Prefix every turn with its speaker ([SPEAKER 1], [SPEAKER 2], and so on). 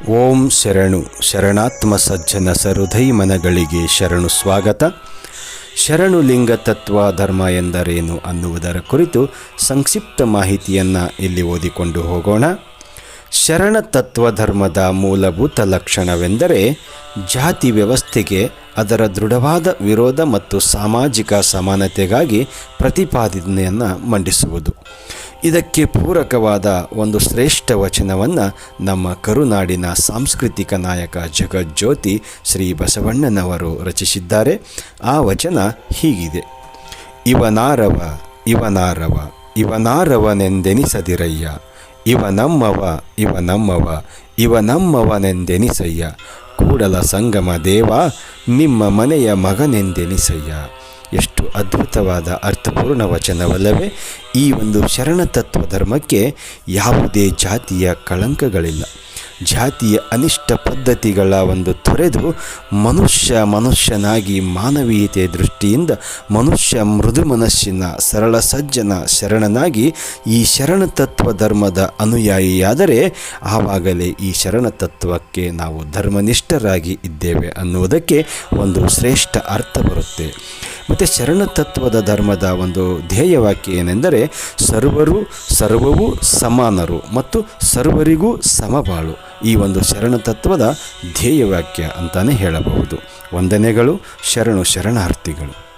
[SPEAKER 1] ಓಂ ಶರಣು ಶರಣಾತ್ಮ ಸಜ್ಜನ ಸಹೃದಯ ಮನಗಳಿಗೆ ಶರಣು ಸ್ವಾಗತ. ಶರಣು ಲಿಂಗ ತತ್ವ ಧರ್ಮ ಎಂದರೇನು ಅನ್ನುವುದರ ಕುರಿತು ಸಂಕ್ಷಿಪ್ತ ಮಾಹಿತಿಯನ್ನು ಇಲ್ಲಿ ಓದಿಕೊಂಡು ಹೋಗೋಣ. ಶರಣ ತತ್ವ ಧರ್ಮದ ಮೂಲಭೂತ ಲಕ್ಷಣವೆಂದರೆ ಜಾತಿ ವ್ಯವಸ್ಥೆಗೆ ಅದರ ದೃಢವಾದ ವಿರೋಧ ಮತ್ತು ಸಾಮಾಜಿಕ ಸಮಾನತೆಗಾಗಿ ಪ್ರತಿಪಾದನೆಯನ್ನು ಮಂಡಿಸುವುದು. ಇದಕ್ಕೆ ಪೂರಕವಾದ ಒಂದು ಶ್ರೇಷ್ಠ ವಚನವನ್ನು ನಮ್ಮ ಕರುನಾಡಿನ ಸಾಂಸ್ಕೃತಿಕ ನಾಯಕ ಜಗಜ್ಯೋತಿ ಶ್ರೀ ಬಸವಣ್ಣನವರು ರಚಿಸಿದ್ದಾರೆ. ಆ ವಚನ ಹೀಗಿದೆ. ಇವನಾರವ ಇವನಾರವ, ಇವನಾರವನೆಂದೆನಿಸದಿರಯ್ಯ. ಇವ ನಮ್ಮವ ಇವ ನಮ್ಮವ ಇವ ನಮ್ಮವನೆಂದೆನಿಸಯ್ಯ ಕೂಡಲ ಸಂಗಮ ದೇವ, ನಿಮ್ಮ ಮನೆಯ ಮಗನೆಂದೆನಿಸಯ್ಯ. ಎಷ್ಟು ಅದ್ಭುತವಾದ ಅರ್ಥಪೂರ್ಣ ವಚನವಲ್ಲವೇ? ಈ ಒಂದು ಶರಣತತ್ವ ಧರ್ಮಕ್ಕೆ ಯಾವುದೇ ಜಾತಿಯ ಕಳಂಕಗಳಿಲ್ಲ. ಜಾತಿಯ ಅನಿಷ್ಟ ಪದ್ಧತಿಗಳ ಒಂದು ತೊರೆದು ಮನುಷ್ಯ ಮನುಷ್ಯನಾಗಿ ಮಾನವೀಯತೆ ದೃಷ್ಟಿಯಿಂದ ಮನುಷ್ಯ ಮೃದು ಮನಸ್ಸಿನ ಸರಳ ಸಜ್ಜನ ಶರಣನಾಗಿ ಈ ಶರಣತತ್ವ ಧರ್ಮದ ಅನುಯಾಯಿಯಾದರೆ ಆವಾಗಲೇ ಈ ಶರಣತತ್ವಕ್ಕೆ ನಾವು ಧರ್ಮನಿಷ್ಠರಾಗಿ ಇದ್ದೇವೆ ಅನ್ನುವುದಕ್ಕೆ ಒಂದು ಶ್ರೇಷ್ಠ ಅರ್ಥ ಬರುತ್ತೆ. ಮತ್ತು ಶರಣತತ್ವದ ಧರ್ಮದ ಒಂದು ಧ್ಯೇಯವಾಕ್ಯ ಏನೆಂದರೆ ಸರ್ವರು ಸರ್ವವೂ ಸಮಾನರು ಮತ್ತು ಸರ್ವರಿಗೂ ಸಮಬಾಳು. ಈ ಒಂದು ಶರಣ ತತ್ವದ ಧ್ಯೇಯ ಧ್ಯೇಯವಾಕ್ಯ ಅಂತಲೇ ಹೇಳಬಹುದು. ವಂದನೆಗಳು ಶರಣು ಶರಣಾರ್ಥಿಗಳು.